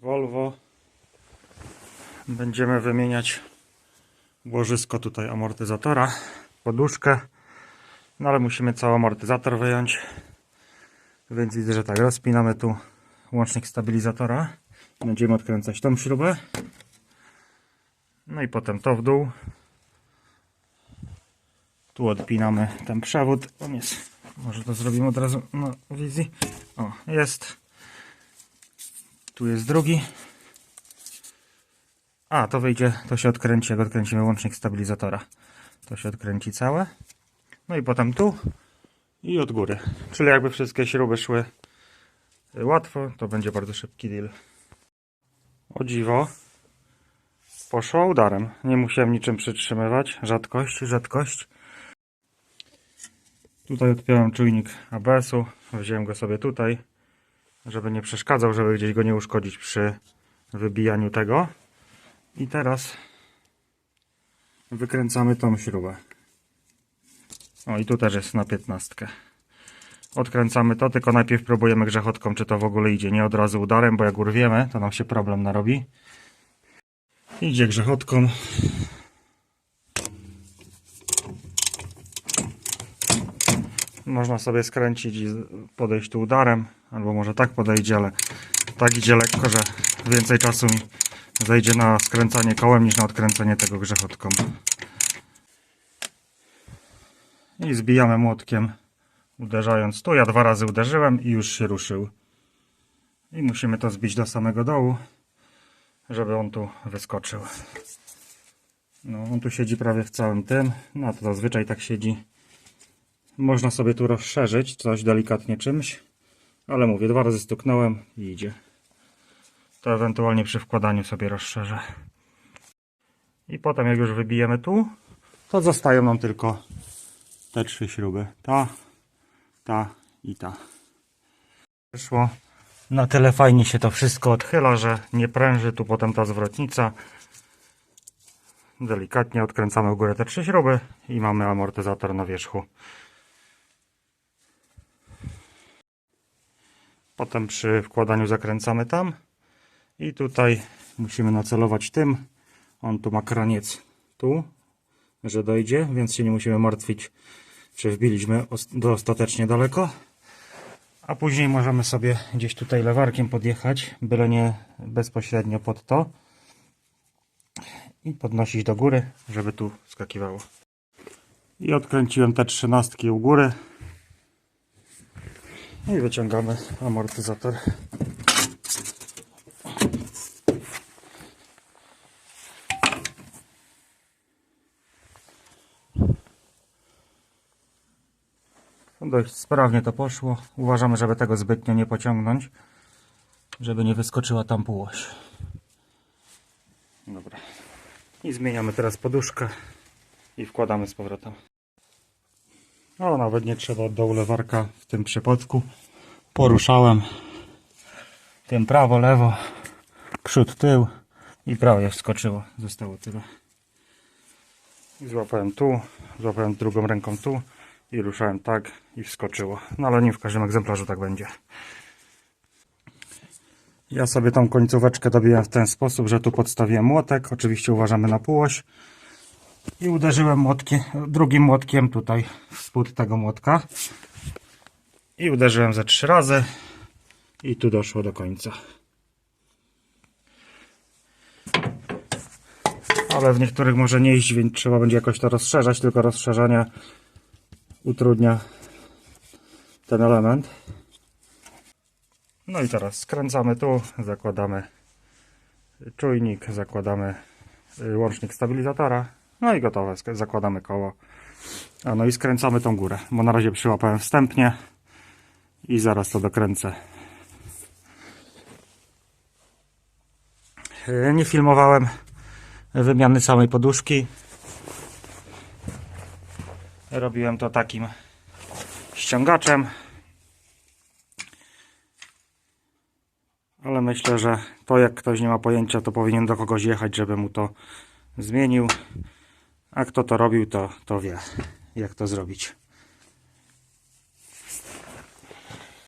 Volvo. Będziemy wymieniać łożysko tutaj amortyzatora, poduszkę. No ale musimy cały amortyzator wyjąć. Więc widzę, że tak, rozpinamy tu łącznik stabilizatora. Będziemy odkręcać tą śrubę. No i potem to w dół. Tu odpinamy ten przewód. On jest. Może to zrobimy od razu na wizji. O, jest. Tu jest drugi. A, to wyjdzie, to się odkręci, jak odkręcimy łącznik stabilizatora. To się odkręci całe. No i potem tu i od góry. Czyli jakby wszystkie śruby szły łatwo, to będzie bardzo szybki deal. O dziwo. Poszło udarem. Nie musiałem niczym przytrzymywać. Rzadkość, rzadkość. Tutaj odpiąłem czujnik ABS-u. Wziąłem go sobie tutaj, żeby nie przeszkadzał, żeby gdzieś go nie uszkodzić przy wybijaniu tego. I teraz wykręcamy tą śrubę. O i tu też jest na 15. Odkręcamy to, tylko najpierw próbujemy grzechotką, czy to w ogóle idzie. Nie od razu udarem, bo jak urwiemy, to nam się problem narobi. Idzie grzechotką. Można sobie skręcić i podejść tu udarem, albo może tak podejdzie, ale tak idzie lekko, że więcej czasu mi zejdzie na skręcanie kołem niż na odkręcenie tego grzechotką. I zbijamy młotkiem, uderzając tu. Ja dwa razy uderzyłem i już się ruszył. I musimy to zbić do samego dołu, żeby on tu wyskoczył. No, on tu siedzi prawie w całym tym. No, to zazwyczaj tak siedzi. Można sobie tu rozszerzyć coś delikatnie czymś. Ale mówię, dwa razy stuknąłem i idzie. To ewentualnie przy wkładaniu sobie rozszerzę. I potem jak już wybijemy tu, to zostają nam tylko te trzy śruby. Ta, ta i ta. Wyszło. Na tyle fajnie się to wszystko odchyla, że nie pręży tu potem ta zwrotnica. Delikatnie odkręcamy w górę te trzy śruby i mamy amortyzator na wierzchu. Potem przy wkładaniu zakręcamy tam i tutaj musimy nacelować tym. On tu ma kraniec tu, że dojdzie, więc się nie musimy martwić, czy wbiliśmy os- dostatecznie daleko. A później możemy sobie gdzieś tutaj lewarkiem podjechać, byle nie bezpośrednio pod to. I podnosić do góry, żeby tu skakiwało. I odkręciłem te trzynastki u góry. I wyciągamy amortyzator. Dość sprawnie to poszło. Uważamy, żeby tego zbytnio nie pociągnąć, żeby nie wyskoczyła tam półoś. Dobra. I zmieniamy teraz poduszkę i wkładamy z powrotem. O, nawet nie trzeba od dołu lewarka w tym przypadku. Poruszałem tym prawo, lewo, przód, tył i prawie wskoczyło. Zostało tyle. I Złapałem tu, złapałem drugą ręką tu i ruszałem tak i wskoczyło. No ale nie w każdym egzemplarzu tak będzie. Ja sobie tą końcóweczkę dobiłem w ten sposób, że tu podstawiłem młotek. Oczywiście uważamy na półoś. I uderzyłem młotkiem, drugim młotkiem tutaj w spód tego młotka. I uderzyłem ze trzy razy. I tu doszło do końca. Ale w niektórych może nie iść, więc trzeba będzie jakoś to rozszerzać. Tylko rozszerzanie utrudnia ten element. No i teraz skręcamy tu, zakładamy czujnik, zakładamy y, łącznik stabilizatora, no i gotowe, zakładamy koło. A no i skręcamy tą górę, bo na razie przyłapałem wstępnie i zaraz to dokręcę. Y, Nie filmowałem wymiany samej poduszki. Robiłem to takim ściągaczem. Ale myślę, że to jak ktoś nie ma pojęcia, to powinien do kogoś jechać, żeby mu to zmienił. A kto to robił, to, to wie, jak to zrobić.